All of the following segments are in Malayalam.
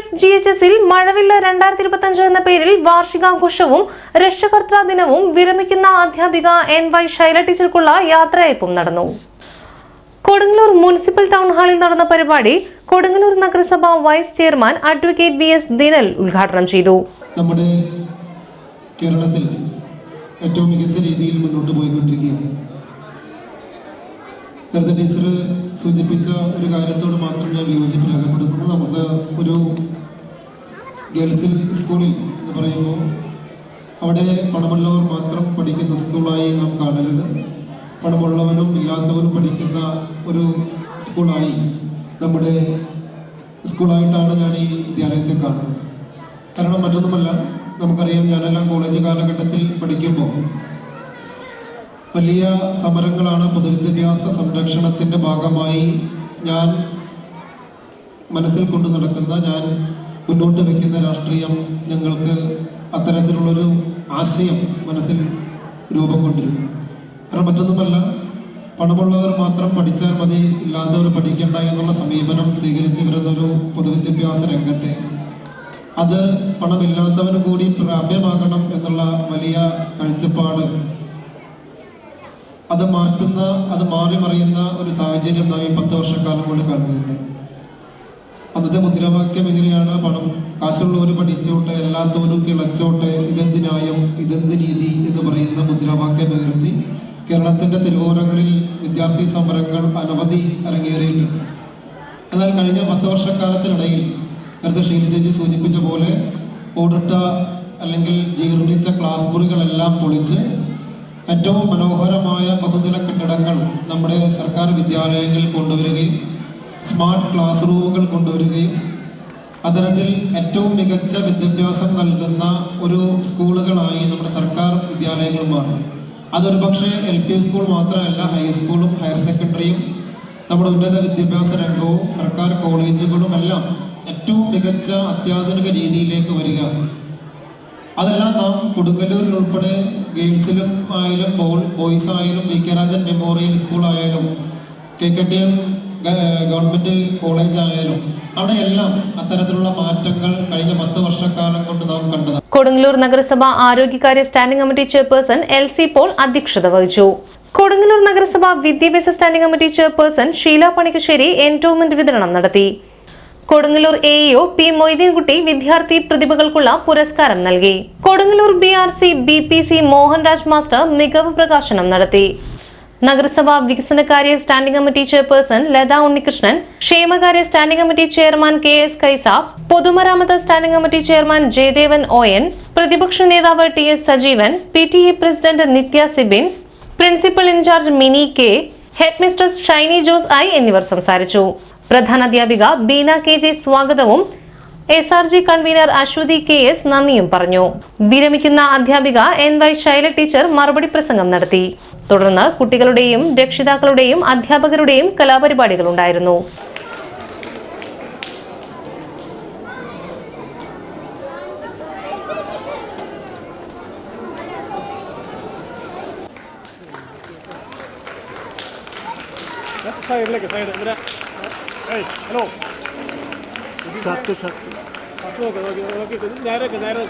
എസ് ജി എച്ച് എസിൽ മഴവില്ല രണ്ടായിരത്തി ഇരുപത്തിയഞ്ച് എന്ന പേരിൽ വാർഷികാഘോഷവും രക്ഷകർത്താ ദിനവും വിരമിക്കുന്ന അധ്യാപിക എൻ വൈ ശൈല ടീച്ചർക്കുള്ള യാത്രയയപ്പും നടന്നു. കൊടുങ്ങല്ലൂർ മുനിസിപ്പൽ ടൗൺ ഹാളിൽ നടന്ന പരിപാടി കൊടുങ്ങല്ലൂർ നഗരസഭ vice chairman advocate V S Dinal ഉദ്ഘാടനം ചെയ്തു. നമ്മുടെ കേരളത്തിൽ ഏറ്റവും മികച്ച രീതിയിൽ മുന്നോട്ട് പോയിക്കൊണ്ടിരിക്കുകയാണ്. നേരത്തെ ടീച്ചർ സൂചിപ്പിച്ച ഒരു കാര്യത്തോട് മാത്രം ഞാൻ വിയോജിപ്പ് രേഖപ്പെടുത്തുന്നു നമുക്ക് ഒരു ഗേൾസിൽ സ്കൂളിൽ എന്ന് പറയുമ്പോൾ അവിടെ പണമുള്ളവർ മാത്രം പഠിക്കുന്ന സ്കൂളായി നാം കാണരുത്. പണമുള്ളവനും ഇല്ലാത്തവനും പഠിക്കുന്ന ഒരു സ്കൂളായി നമ്മുടെ സ്കൂളായിട്ടാണ് ഞാൻ ഈ വിദ്യാലയത്തെ കാണുന്നത്. കാരണം മറ്റൊന്നുമല്ല നമുക്കറിയാം ഞാനെല്ലാം കോളേജ് കാലഘട്ടത്തിൽ പഠിക്കുമ്പോൾ വലിയ സമരങ്ങളാണ് പൊതുവിദ്യാഭ്യാസ സംരക്ഷണത്തിന്റെ ഭാഗമായി ഞാൻ മനസ്സിൽ കൊണ്ടു നടക്കുന്ന ഞാൻ മുന്നോട്ട് വയ്ക്കുന്ന രാഷ്ട്രീയം ഞങ്ങൾക്ക് അത്തരത്തിലുള്ളൊരു ആശയം മനസ്സിൽ രൂപം കൊണ്ടിരുന്നു. കാരണം മറ്റൊന്നുമല്ല പണമുള്ളവർ മാത്രം പഠിച്ചാൽ മതി ഇല്ലാത്തവർ പഠിക്കേണ്ട എന്നുള്ള സമീപനം സ്വീകരിച്ചു വരുന്നൊരു പൊതുവിദ്യാഭ്യാസ രംഗത്തെ. അത് പണമില്ലാത്തവന് കൂടി പ്രാപ്യമാകണം എന്നുള്ള വലിയ കാഴ്ചപ്പാട് അത് മാറ്റുന്ന അത് മാറി മറിയുന്ന ഒരു സാഹചര്യം നാം ഈ പത്ത് വർഷക്കാലം കൊണ്ട് കാണുന്നുണ്ട് അന്നത്തെ മുദ്രാവാക്യം എങ്ങനെയാണ്? പണം കാശുള്ളവർ പഠിച്ചോട്ടെ എല്ലാത്തോരും കിളച്ചോട്ടെ ഇതെന്ത് ന്യായം ഇതെന്ത് നീതി എന്ന് പറയുന്ന മുദ്രാവാക്യം ഉയർത്തി കേരളത്തിന്റെ തിരുവോരങ്ങളിൽ വിദ്യാർത്ഥി സമരങ്ങൾ അനവധി അരങ്ങേറിയിട്ടുണ്ട്. എന്നാൽ കഴിഞ്ഞ പത്ത് വർഷക്കാലത്തിനിടയിൽ നേരത്തെ ഷീല സൂചിപ്പിച്ച പോലെ ഓടിട്ട അല്ലെങ്കിൽ ജീർണിച്ച ക്ലാസ് മുറികളെല്ലാം പൊളിച്ച് ഏറ്റവും മനോഹരമായ ബഹുനില കെട്ടിടങ്ങൾ നമ്മുടെ സർക്കാർ വിദ്യാലയങ്ങളിൽ കൊണ്ടുവരികയും സ്മാർട്ട് ക്ലാസ് റൂമുകൾ കൊണ്ടുവരികയും അത്തരത്തിൽ ഏറ്റവും മികച്ച വിദ്യാഭ്യാസം നൽകുന്ന ഒരു സ്കൂളുകളായി നമ്മുടെ സർക്കാർ വിദ്യാലയങ്ങൾ മാറും. അതൊരു പക്ഷേ എൽ പി സ്കൂൾ മാത്രമല്ല ഹൈസ്കൂളും ഹയർ സെക്കൻഡറിയും നമ്മുടെ ഉന്നത വിദ്യാഭ്യാസ രംഗവും സർക്കാർ കോളേജുകളും എല്ലാം ഏറ്റവും മികച്ച അത്യാധുനിക രീതിയിലേക്ക് വരിക അതെല്ലാം നാം കൊടുങ്ങല്ലൂരിൽ ഉൾപ്പെടെ ഗേൾസിലും ആയാലും ബോൾ ബോയ്സ് ആയാലും V K Rajan memorial school ആയാലും K K T M government college ആയാലും അവിടെയെല്ലാം അത്തരത്തിലുള്ള മാറ്റങ്ങൾ കഴിഞ്ഞ പത്ത് വർഷക്കാലം കൊണ്ട് നാം കണ്ടത് കൊടുങ്ങല്ലൂർ നഗരസഭ ആരോഗ്യകാര്യ standing committee chairperson L C Paul അധ്യക്ഷത വഹിച്ചു. കൊടുങ്ങല്ലൂർ നഗരസഭ വിദ്യാഭ്യാസ standing committee chairperson Sheela Panikkassery endowment വിതരണം നടത്തി. Kodungallur A AEO P Moideenkutty വിദ്യാർത്ഥി പ്രതിഭകൾക്കുള്ള പുരസ്കാരം നൽകി. Kodungallur B R C B P C Mohanraj master മികവ് പ്രകാശനം നടത്തി. നഗരസഭാ വികസനകാര്യ standing committee chairperson Latha Unnikrishnan ക്ഷേമകാര്യ standing committee chairman K S Kaisab പൊതുമരാമത്ത് standing committee chairman Jayadevan O N പ്രതിപക്ഷ നേതാവ് T S Sajeevan P T A president Nithya Sibin principal in charge Mini K headmistress Shiny Jose I എന്നിവർ സംസാരിച്ചു. പ്രധാനാധ്യാപിക ബീന കെ ജെ സ്വാഗതവും S R G convener Aswathy K S നന്ദിയും പറഞ്ഞു. വിരമിക്കുന്ന അധ്യാപിക എൻ വൈ ശൈല ടീച്ചർ മറുപടി പ്രസംഗം നടത്തി. തുടർന്ന് കുട്ടികളുടെയും രക്ഷിതാക്കളുടെയും അധ്യാപകരുടെയും കലാപരിപാടികൾ ഉണ്ടായിരുന്നു. സൈഡിലേക്ക് side Hey, hello. Satu satu. Satu oke oke oke. Daerah ke daerah.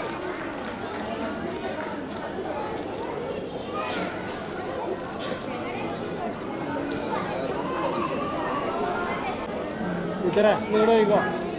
इधर है इधर ही को